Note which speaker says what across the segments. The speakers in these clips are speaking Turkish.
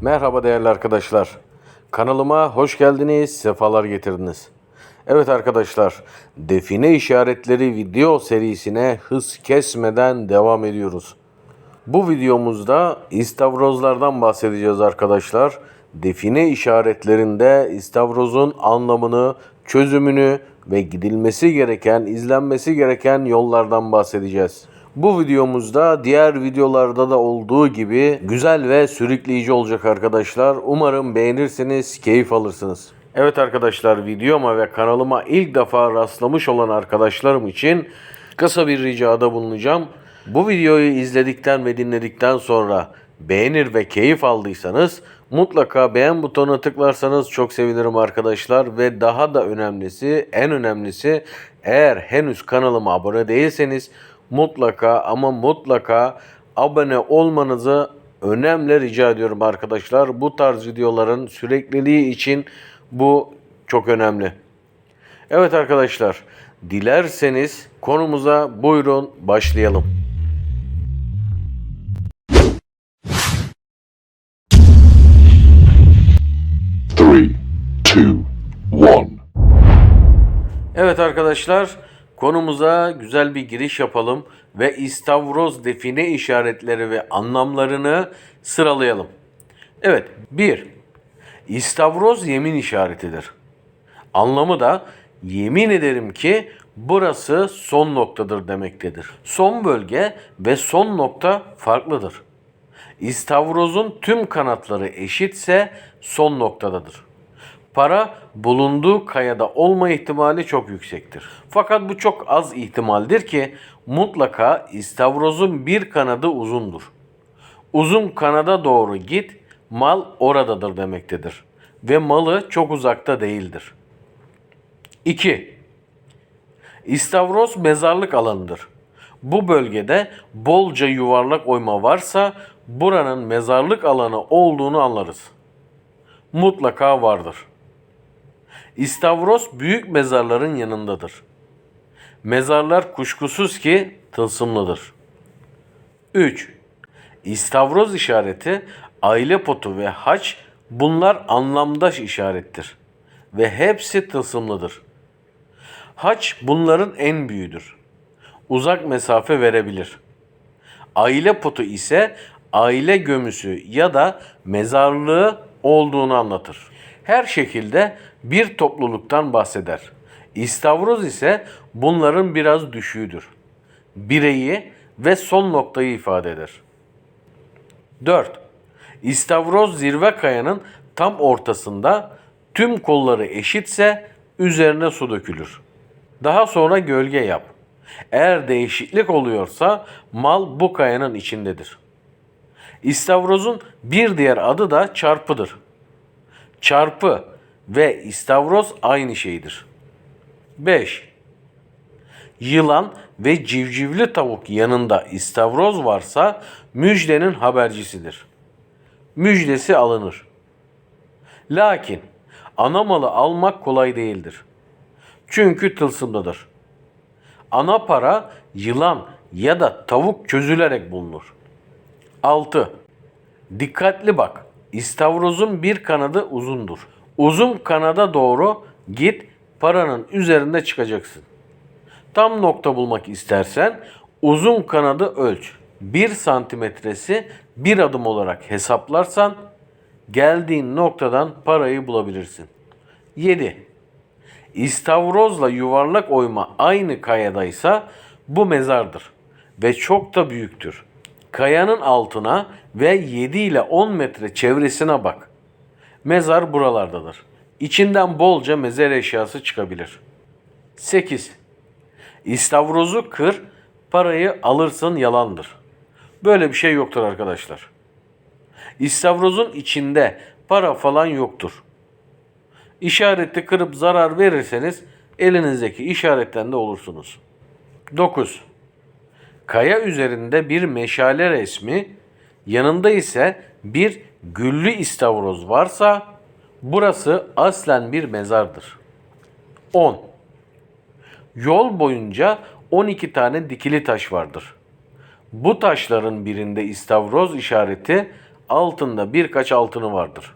Speaker 1: Merhaba değerli arkadaşlar. Kanalıma hoş geldiniz, sefalar getirdiniz. Evet arkadaşlar, define işaretleri video serisine hız kesmeden devam ediyoruz. Bu videomuzda istavrozlardan bahsedeceğiz arkadaşlar. Define işaretlerinde istavrozun anlamını, çözümünü ve gidilmesi gereken, izlenmesi gereken yollardan bahsedeceğiz. Bu videomuzda diğer videolarda da olduğu gibi güzel ve sürükleyici olacak arkadaşlar. Umarım beğenirsiniz, keyif alırsınız. Evet arkadaşlar videoma ve kanalıma ilk defa rastlamış olan arkadaşlarım için kısa bir ricada bulunacağım. Bu videoyu izledikten ve dinledikten sonra beğenir ve keyif aldıysanız mutlaka beğen butonuna tıklarsanız çok sevinirim arkadaşlar ve daha da önemlisi en önemlisi eğer henüz kanalıma abone değilseniz mutlaka ama mutlaka abone olmanızı önemli rica ediyorum arkadaşlar. Bu tarz videoların sürekliliği için bu çok önemli. Evet arkadaşlar, dilerseniz konumuza buyurun başlayalım.
Speaker 2: Three, two, one.
Speaker 1: Evet arkadaşlar, konumuza güzel bir giriş yapalım ve istavroz define işaretleri ve anlamlarını sıralayalım. Evet, 1. İstavroz yemin işaretidir. Anlamı da yemin ederim ki burası son noktadır demektedir. Son bölge ve son nokta farklıdır. İstavrozun tüm kanatları eşitse son noktadadır. Para bulunduğu kayada olma ihtimali çok yüksektir. Fakat bu çok az ihtimaldir ki mutlaka istavrozun bir kanadı uzundur. Uzun kanada doğru git, mal oradadır demektedir. Ve malı çok uzakta değildir. 2. İstavroz mezarlık alanıdır. Bu bölgede bolca yuvarlak oyma varsa buranın mezarlık alanı olduğunu anlarız. Mutlaka vardır. İstavroz büyük mezarların yanındadır. Mezarlar kuşkusuz ki tılsımlıdır. 3. İstavroz işareti, aile potu ve haç bunlar anlamdaş işarettir ve hepsi tılsımlıdır. Haç bunların en büyüğüdür. Uzak mesafe verebilir. Aile potu ise aile gömüsü ya da mezarlığı olduğunu anlatır. Her şekilde bir topluluktan bahseder. İstavroz ise bunların biraz düşüğüdür. Bireyi ve son noktayı ifade eder. 4. İstavroz zirve kayanın tam ortasında tüm kolları eşitse üzerine su dökülür. Daha sonra gölge yap. Eğer değişiklik oluyorsa mal bu kayanın içindedir. İstavrozun bir diğer adı da çarpıdır. Çarpı ve istavroz aynı şeydir. 5. Yılan ve civcivli tavuk yanında istavroz varsa müjdenin habercisidir. Müjdesi alınır. Lakin ana malı almak kolay değildir. Çünkü tılsımlıdır. Ana para yılan ya da tavuk çözülerek bulunur. 6. Dikkatli bak. İstavrozun bir kanadı uzundur. Uzun kanada doğru git paranın üzerinde çıkacaksın. Tam nokta bulmak istersen uzun kanadı ölç. 1 santimetresi bir adım olarak hesaplarsan geldiğin noktadan parayı bulabilirsin. 7. İstavrozla yuvarlak oyma aynı kayadaysa bu mezardır ve çok da büyüktür. Kayanın altına ve 7 ile 10 metre çevresine bak. Mezar buralardadır. İçinden bolca mezar eşyası çıkabilir. 8. İstavrozu kır, parayı alırsın yalandır. Böyle bir şey yoktur arkadaşlar. İstavrozun içinde para falan yoktur. İşareti kırıp zarar verirseniz elinizdeki işaretten de olursunuz. 9. Kaya üzerinde bir meşale resmi, yanında ise bir güllü istavroz varsa burası aslen bir mezardır. 10. Yol boyunca 12 tane dikili taş vardır. Bu taşların birinde istavroz işareti altında birkaç altını vardır.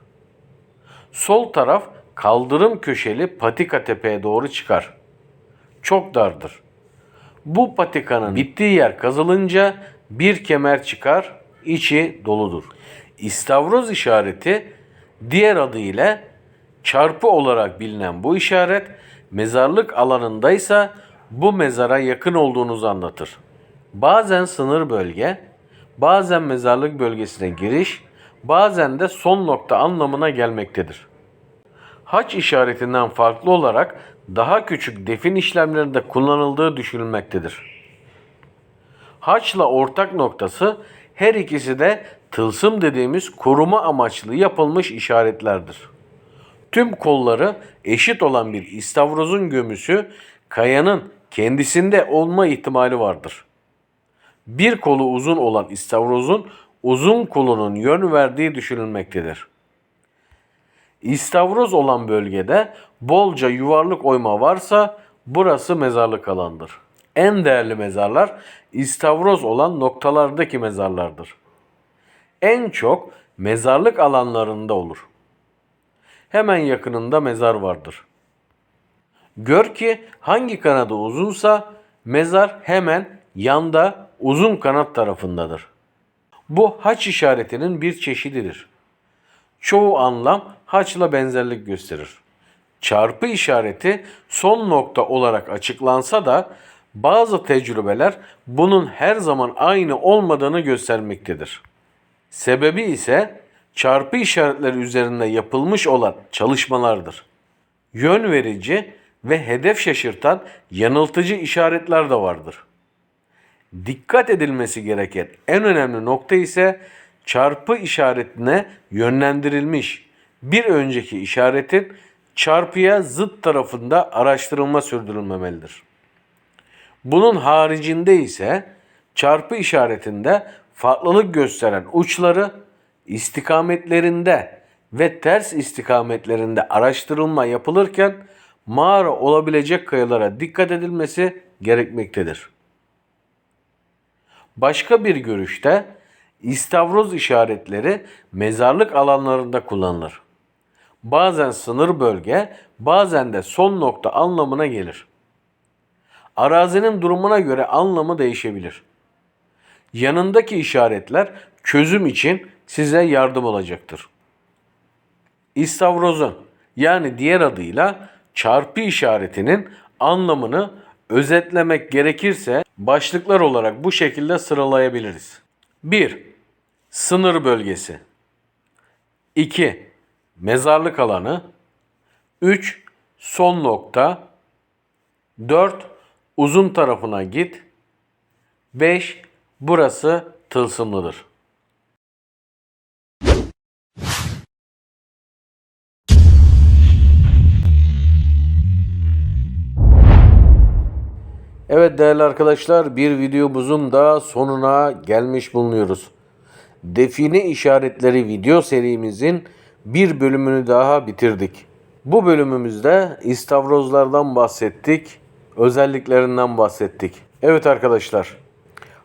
Speaker 1: Sol taraf kaldırım köşeli patika tepeye doğru çıkar. Çok dardır. Bu patikanın bittiği yer kazılınca bir kemer çıkar, içi doludur. İstavroz işareti diğer adıyla çarpı olarak bilinen bu işaret mezarlık alanındaysa bu mezara yakın olduğunuzu anlatır. Bazen sınır bölge, bazen mezarlık bölgesine giriş, bazen de son nokta anlamına gelmektedir. Haç işaretinden farklı olarak daha küçük defin işlemlerinde kullanıldığı düşünülmektedir. Haçla ortak noktası her ikisi de tılsım dediğimiz koruma amaçlı yapılmış işaretlerdir. Tüm kolları eşit olan bir istavrozun gömüsü kayanın kendisinde olma ihtimali vardır. Bir kolu uzun olan istavrozun uzun kolunun yön verdiği düşünülmektedir. İstavroz olan bölgede bolca yuvarlık oyma varsa burası mezarlık alandır. En değerli mezarlar istavroz olan noktalardaki mezarlardır. En çok mezarlık alanlarında olur. Hemen yakınında mezar vardır. Gör ki hangi kanadı uzunsa mezar hemen yanda uzun kanat tarafındadır. Bu haç işaretinin bir çeşididir. Çoğu anlam haçla benzerlik gösterir. Çarpı işareti son nokta olarak açıklansa da bazı tecrübeler bunun her zaman aynı olmadığını göstermektedir. Sebebi ise çarpı işaretleri üzerinde yapılmış olan çalışmalardır. Yön verici ve hedef şaşırtan yanıltıcı işaretler de vardır. Dikkat edilmesi gereken en önemli nokta ise çarpı işaretine yönlendirilmiş bir önceki işaretin çarpıya zıt tarafında araştırılma sürdürülmemelidir. Bunun haricinde ise çarpı işaretinde farklılık gösteren uçları istikametlerinde ve ters istikametlerinde araştırılma yapılırken mağara olabilecek kayalara dikkat edilmesi gerekmektedir. Başka bir görüşte istavroz işaretleri mezarlık alanlarında kullanılır. Bazen sınır bölge, bazen de son nokta anlamına gelir. Arazinin durumuna göre anlamı değişebilir. Yanındaki işaretler çözüm için size yardım olacaktır. İstavrozun yani diğer adıyla çarpı işaretinin anlamını özetlemek gerekirse başlıklar olarak bu şekilde sıralayabiliriz. 1. Sınır bölgesi 2. Mezarlık alanı 3. Son nokta 4. Uzun tarafına git 5. Burası tılsımlıdır. Evet değerli arkadaşlar bir videomuzun da sonuna gelmiş bulunuyoruz. Define işaretleri video serimizin bir bölümünü daha bitirdik. Bu bölümümüzde istavrozlardan bahsettik, özelliklerinden bahsettik. Evet arkadaşlar,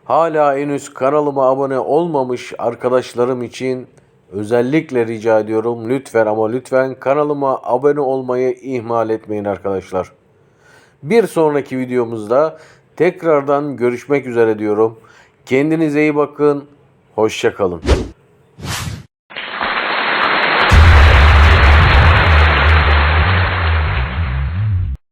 Speaker 1: hala henüz kanalıma abone olmamış arkadaşlarım için özellikle rica ediyorum lütfen ama lütfen kanalıma abone olmayı ihmal etmeyin arkadaşlar. Bir sonraki videomuzda tekrardan görüşmek üzere diyorum. Kendinize iyi bakın. Hoşçakalın.